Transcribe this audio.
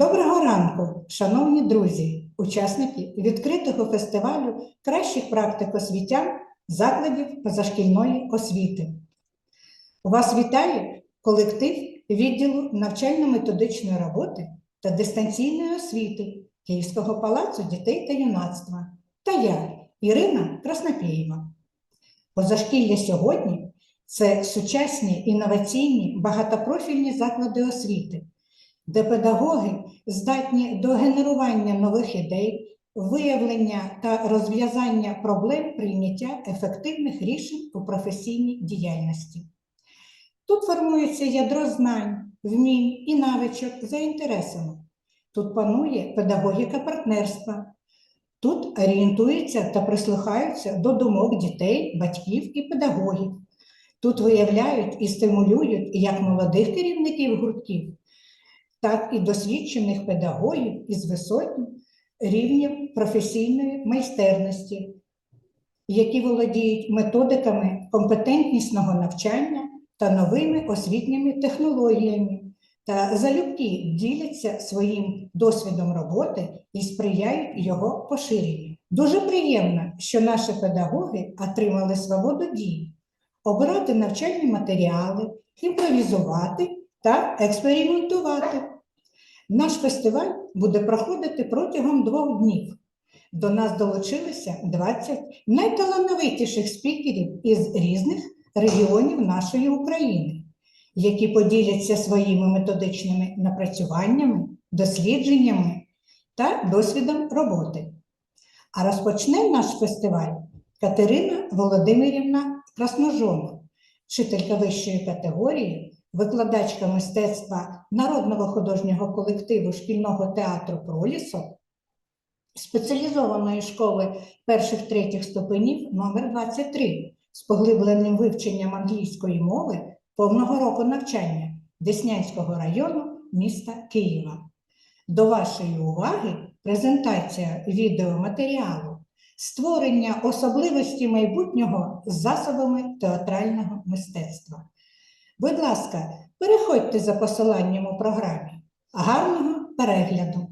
Доброго ранку, шановні друзі, учасники відкритого фестивалю кращих практик освітян закладів позашкільної освіти. Вас вітає колектив відділу навчально-методичної роботи та дистанційної освіти Київського палацу дітей та юнацтва та я, Ірина Краснопєєва. Позашкілля сьогодні це сучасні інноваційні багатопрофільні заклади освіти, де педагоги здатні до генерування нових ідей, виявлення та розв'язання проблем прийняття ефективних рішень у професійній діяльності. Тут формується ядро знань, вмінь і навичок за інтересами. Тут панує педагогіка партнерства. Тут орієнтуються та прислухаються до думок дітей, батьків і педагогів. Тут виявляють і стимулюють як молодих керівників гуртків, так і досвідчених педагогів із високим рівнем професійної майстерності, які володіють методиками компетентнісного навчання та новими освітніми технологіями, та залюбки діляться своїм досвідом роботи і сприяють його поширенню. Дуже приємно, що наші педагоги отримали свободу дій, обирати навчальні матеріали, імпровізувати та експериментувати. Наш фестиваль буде проходити протягом двох днів. До нас долучилися 20 найталановитіших спікерів із різних регіонів нашої України, які поділяться своїми методичними напрацюваннями, дослідженнями та досвідом роботи. А розпочне наш фестиваль Катерина Володимирівна Красножона, вчителька вищої категорії, викладачка мистецтва народного художнього колективу шкільного театру Пролісок, спеціалізованої школи перших третіх ступенів номер 23 з поглибленим вивченням англійської мови повного року навчання Деснянського району міста Києва. До вашої уваги презентація відеоматеріалу створення особливості майбутнього засобами театрального мистецтва. Будь ласка, переходьте за посиланням у програмі. Гарного перегляду!